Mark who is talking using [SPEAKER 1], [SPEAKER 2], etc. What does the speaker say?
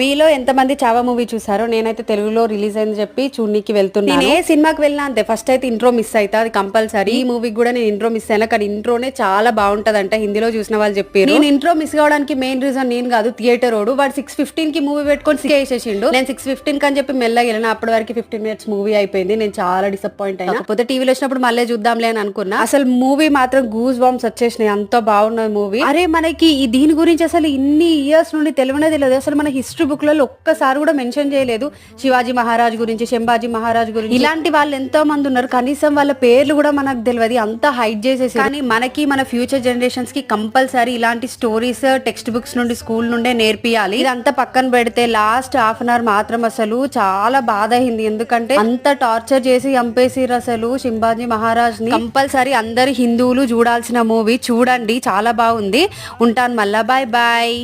[SPEAKER 1] మీలో ఎంతమంది చావా మూవీ చూసారో నేనైతే తెలుగులో రిలీజ్ అయింది చెప్పి చూడనీకి వెళ్తున్నాను. నేను ఏ సినిమాకి వెళ్ళినా అంతే. ఫస్ట్ అయితే ఇంట్రో మిస్ అవుతా అది కంపల్సరీ. ఈ మూవీకి కూడా నేను ఇంట్రో మిస్ అయినా కానీ ఇంట్రోనే చాలా బాగుంటది అంట హిందీలో చూసిన వాళ్ళు చెప్పారు నేను ఇంట్రో మిస్ కావడానికి మెయిన్ రీజన్ నేను కాదు థియేటర్ రోడ్ వాడు సిక్స్ ఫిఫ్టీన్కి మూవీ పెట్టుకొని సిక్ వేసేసిండు నేను సిక్స్ ఫిఫ్టీన్ అని చెప్పి మెల్లగా వెళ్ళిన అప్పటి వరకు ఫిఫ్టీన్ మినిట్స్ మూవీ అయిపోయింది. నేను చాలా డిసప్పాయింట్ అయినా. కాకపోతే టీవీలో వచ్చినప్పుడు మళ్ళీ చూద్దాంలే అని అనుకున్నా. అసలు మూవీ మాత్రం గూస్ బాంబ్స్ వచ్చేసినాయి. అంత బాగున్నది మూవీ అరే మనకి ఈ దీని గురించి అసలు ఇన్ని ఇయర్స్ నుండి తెలియనే తెలియదు. అసలు మన హిస్టరీ బుక్లలో ఒక్కసారి కూడా మెన్షన్ చేయలేదు. శివాజీ మహారాజ్ గురించి శంభాజీ మహారాజ్ గురించి. ఇలాంటి వాళ్ళు ఎంతో మంది ఉన్నారు. కనీసం వాళ్ళ పేర్లు కూడా మనకు తెలియదు అంతా హైడ్ చేసేసి కానీ మనకి మన ఫ్యూచర్ జనరేషన్స్కి కంపల్సరీ ఇలాంటి స్టోరీస్ టెక్స్ట్ బుక్స్ నుండి స్కూల్ నుండే నేర్పియాలి. ఇదంతా పక్కన పెడితే లాస్ట్ హాఫ్ అన్ అవర్ మాత్రం అసలు చాలా బాధ అయింది. ఎందుకంటే అంత టార్చర్ చేసి చంపేసిర్రు అసలు శింబాజీ మహారాజ్ని కంపల్సరీ అందరి హిందువులు చూడాల్సిన మూవీ చూడండి చాలా బాగుంది. ఉంటాను మళ్ళా. Bye bye